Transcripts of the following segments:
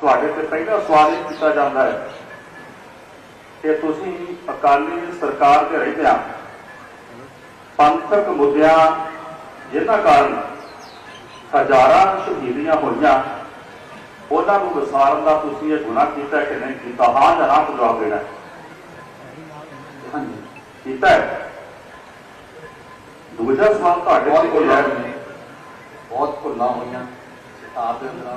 ਤੁਹਾਡੇ ਤੇ ਪਹਿਲਾ ਸਵਾਲ ਇਹ ਕੀਤਾ ਜਾਂਦਾ ਹੈ ਕਿ ਤੁਸੀਂ ਅਕਾਲੀ ਸਰਕਾਰ ਦੇ ਰਹਿੰਦਿਆਂ ਪੰਥਕ ਮੁੱਦਿਆਂ ਜਿਨ੍ਹਾਂ ਕਾਰਨ ਹਜ਼ਾਰਾਂ ਸ਼ਹੀਦੀਆਂ ਹੋਈਆਂ ਉਹਨਾਂ ਨੂੰ ਵਿਸਾਰਨ ਦਾ ਤੁਸੀਂ ਇਹ ਗੁਨਾਹ ਕੀਤਾ ਕਿ ਨਹੀਂ ਕੀਤਾ? ਹਾਂ ਜਾਂ ਨਾ ਜਵਾਬ ਦੇਣਾ ਕੀਤਾ ਦੂਜਾ ਸਵਾਲ ਤੁਹਾਡੇ ਭੁੱਲਾਂ ਹੈ ਬਹੁਤ ਭੁੱਲਾਂ ਹੋਈਆਂ। ਕਿਤਾਬ ਦੇ ਅੰਦਰ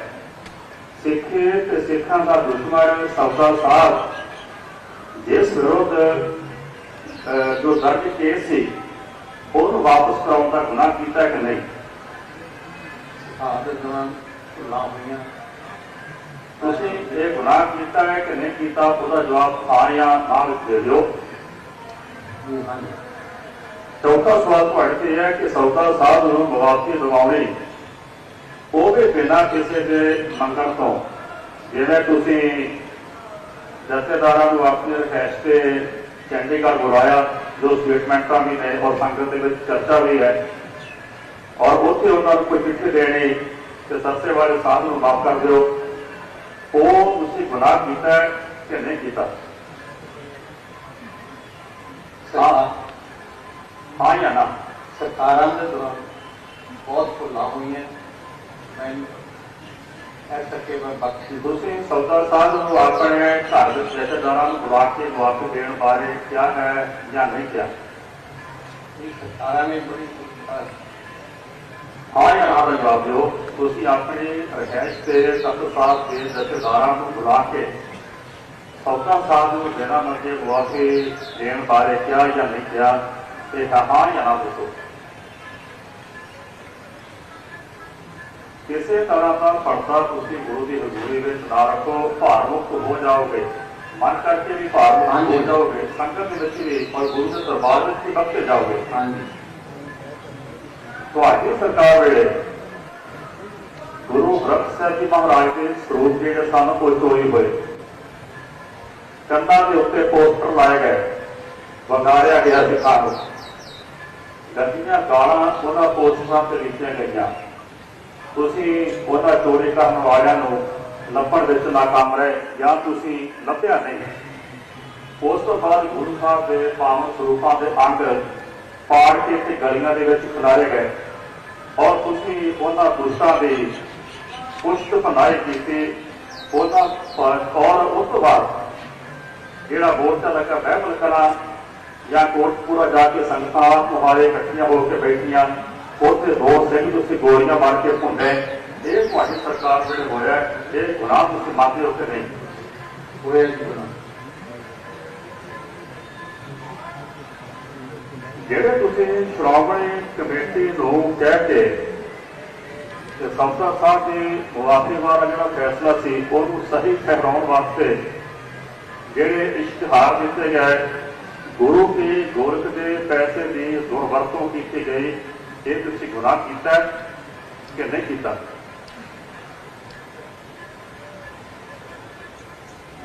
ਸਿੱਖੇ ਤੇ ਸਿੱਖਾਂ ਦਾ ਦੁਸ਼ਮਣ ਸੌਦਾ ਸਾਹਿਬ ਜਿਸ ਵਿਰੁੱਧ ਜੋ ਦਰਜ ਕੇਸ ਸੀ ਉਹਨੂੰ ਵਾਪਸ ਕਰਾਉਣ ਦਾ ਗੁਨਾਹ ਕੀਤਾ ਕਿ ਨਹੀਂ? ਦੇ ਦੌਰਾਨ ਭੁੱਲਾਂ ਹੋਈਆਂ। ਤੁਸੀਂ ਇਹ ਗੁਨਾਹ ਕੀਤਾ ਹੈ ਕਿ ਨਹੀਂ ਕੀਤਾ ਉਹਦਾ ਜਵਾਬ ਹਾਂ ਜਾਂ ਨਾ ਦੇ ਦਿਓ। ਚੌਥਾ ਸਵਾਲ ਤੁਹਾਡੇ ਤੇ ਹੈ ਕਿ ਸੌਦਾ ਸਾਹਿਬ ਨੂੰ ਮੁਆਵਜ਼ੇ ਦਿਵਾਉਣੇ ਉਹ ਵੀ ਬਿਨਾਂ ਕਿਸੇ ਦੇ ਮੰਗਣ ਤੋਂ ਜਿਵੇਂ ਤੁਸੀਂ ਜਥੇਦਾਰਾਂ ਨੂੰ ਆਪਣੇ ਰਿਹਾਇਸ਼ ਤੇ ਚੰਡੀਗੜ੍ਹ ਬੁਲਾਇਆ ਜੋ ਸਟੇਟਮੈਂਟਾਂ ਵੀ ਨੇ ਔਰ ਸੰਗਤ ਦੇ ਵਿੱਚ ਚਰਚਾ ਵੀ ਹੈ ਔਰ ਉੱਥੇ ਉਹਨਾਂ ਨੂੰ ਕੋਈ ਚਿੱਠੀ ਦੇਣੀ ਕਿ ਸਸਤੇ ਵਾਲੇ ਸਾਹਿਬ ਨੂੰ ਮਾਫ ਕਰ ਦਿਓ ਉਹ ਤੁਸੀਂ ਗੁਨਾਹ ਕੀਤਾ ਹੈ ਕਿ ਨਹੀਂ ਕੀਤਾ? ਸਰਕਾਰ ਹਾਂ ਜਾਂ ਨਾ? ਸਰਕਾਰਾਂ ਦੇ ਦੌਰਾਨ ਬਹੁਤ ਭੁੱਲਾਂ ਹੋਈਆਂ। ਦੂਸਰੀ ਸੌਦਾਰ ਸਾਹਿਬ ਨੂੰ ਆਪਣੇ ਘਰ ਨੂੰ ਬੁਲਾ ਕੇ ਮੁਆਫੀ ਦੇਣ ਬਾਰੇ ਕਿਹਾ ਹੈ ਜਾਂ ਨਹੀਂ ਕਿਹਾ। ਇਹ ਸਰਕਾਰਾਂ ਹਾਂ ਜਨਾਬ ਦਾ ਜਵਾਬ ਦਿਓ। ਤੁਸੀਂ ਆਪਣੇ ਰਹਿਸ਼ ਤੇ ਸਤਿ ਸਾਹਿਬ ਦੇ ਰਿਸ਼ਤੇਦਾਰਾਂ ਨੂੰ ਬੁਲਾ ਕੇ ਸੌਦਾਰ ਸਾਹਿਬ ਨੂੰ ਬਿਨਾਂ ਮੰਗੇ ਮੁਆਫੀ ਦੇਣ ਬਾਰੇ ਕਿਹਾ ਜਾਂ ਨਹੀਂ ਕਿਹਾ ਹਾਂ ਜਨਾਬ ਦੱਸੋ। ਕਿਸੇ ਤਰ੍ਹਾਂ ਦਾ ਪਰਦਾ ਤੁਸੀਂ ਗੁਰੂ ਦੀ ਹਜ਼ੂਰੀ ਵਿੱਚ ਨਾ ਰੱਖੋ ਭਾਰ ਮੁਕਤ ਹੋ ਜਾਓਗੇ। ਮਨ ਕਰਕੇ ਵੀ ਭਾਰ ਮੁਕਤ ਹੋ। ਜਾਓਗੇ। ਸੰਗਤ ਦੇ ਵਿੱਚ ਵੀ ਔਰ ਗੁਰੂ ਦੇ ਦਰਬਾਰ ਵਿੱਚ ਵੀ ਬਖਸ਼ੇ ਜਾਓਗੇ। ਹਾਂਜੀ। ਤੁਹਾਡੀ ਸਰਕਾਰ ਵੇਲੇ ਗੁਰੂ ਗ੍ਰੰਥ ਸਾਹਿਬ ਜੀ ਮਹਾਰਾਜ ਦੇ ਸਰੂਪ ਜਿਹੜੇ ਸਨ ਉਹ ਚੋਰੀ ਹੋਏ। ਕੰਧਾਂ ਦੇ ਉੱਤੇ ਪੋਸਟਰ ਲਾਏ ਗਏ। ਵੰਗਾਰਿਆ ਗਿਆ ਸਿੱਖਾਂ ਨੂੰ। ਗੰਦੀਆਂ ਗਾਲਾਂ ਉਹਨਾਂ ਪੋਸਟਰਾਂ ਤੇ ਲਿਖੀਆਂ ਗਈਆਂ। ਤੁਸੀਂ ਉਹਨਾਂ ਚੋਰੀ ਕਰਨ ਵਾਲਿਆਂ ਨੂੰ ਲੱਭਣ ਵਿੱਚ ਨਾਕਾਮ ਰਹੇ ਜਾਂ ਤੁਸੀਂ ਲੱਭਿਆ ਨਹੀਂ। ਉਸ ਤੋਂ ਬਾਅਦ ਗੁਰੂ ਸਾਹਿਬ ਦੇ ਪਾਵਨ ਸਰੂਪਾਂ ਦੇ ਅੰਗ ਪਾੜ ਕੇ ਤੇ ਗਲੀਆਂ ਦੇ ਵਿੱਚ ਖਿਲਾਰੇ ਗਏ ਔਰ ਤੁਸੀਂ ਉਹਨਾਂ ਦੁਸ਼ਟਾਂ ਦੀ ਪੁਸ਼ਟ ਭਨਾਈ ਕੀਤੀ। ਉਹਨਾਂ ਔਰ ਉਸ ਤੋਂ ਬਾਅਦ ਜਿਹੜਾ ਮੋਰਚਾ ਲੱਗਾ ਬਹਿਬਲ ਕਲਾ ਜਾਂ ਕੋਟਪੂਰਾ ਜਾ ਕੇ ਸੰਗਤਾਂ ਤੁਹਾਡੇ ਇਕੱਠੀਆਂ ਹੋ ਕੇ ਬੈਠੀਆਂ ਉੱਥੇ ਦੋ ਕਿ ਤੁਸੀਂ ਗੋਲੀਆਂ ਮਾਰ ਕੇ ਭੁੰਡੇ ਇਹ ਤੁਹਾਡੀ ਸਰਕਾਰ ਵੇਲੇ ਹੋਇਆ ਇਹ ਗੁਨਾਹ ਤੁਸੀਂ ਮੰਨਦੇ ਹੋ ਕਿ ਨਹੀਂ? ਹੋਏ ਜੀ ਗੁਨਾਹ। ਜਿਹੜੇ ਤੁਸੀਂ ਸ਼੍ਰੋਮਣੀ ਕਮੇਟੀ ਨੂੰ ਕਹਿ ਕੇ ਤੇ ਸੰਸਦ ਸਾਹਿਬ ਦੀ ਮੁਆਫੀ ਵਾਲਾ ਜਿਹੜਾ ਫੈਸਲਾ ਸੀ, ਉਹਨੂੰ ਸਹੀ ਠਹਿਰਾਉਣ ਵਾਸਤੇ ਜਿਹੜੇ ਇਸ਼ਤਿਹਾਰ ਦਿੱਤੇ ਗਏ, ਗੁਰੂ ਕੀ ਗੋਰਖ ਦੇ ਪੈਸੇ ਦੀ ਦੁਰਵਰਤੋਂ ਕੀਤੀ ਗਈ ਇਹ ਤੁਸੀਂ ਗੁਨਾਹ ਕੀਤਾ ਕਿ ਨਹੀਂ ਕੀਤਾ?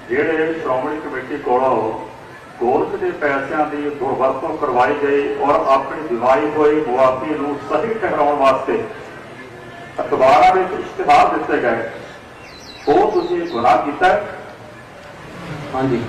ਜਿਹੜੇ ਸ਼੍ਰੋਮਣੀ ਕਮੇਟੀ ਕੋਲੋਂ ਗੋਰਖ ਦੇ ਪੈਸਿਆਂ ਦੀ ਦੁਰਵਰਤੋਂ ਕਰਵਾਈ ਗਈ ਔਰ ਆਪਣੀ ਦਿਵਾਈ ਹੋਈ ਮੁਆਫੀ ਨੂੰ ਸਹੀ ਠਹਿਰਾਉਣ ਵਾਸਤੇ ਅਖਬਾਰਾਂ ਵਿੱਚ ਇਸ਼ਤਿਹਾਰ ਦਿੱਤੇ ਗਏ, ਉਹ ਤੁਸੀਂ ਗੁਨਾਹ ਕੀਤਾ ਹਾਂਜੀ।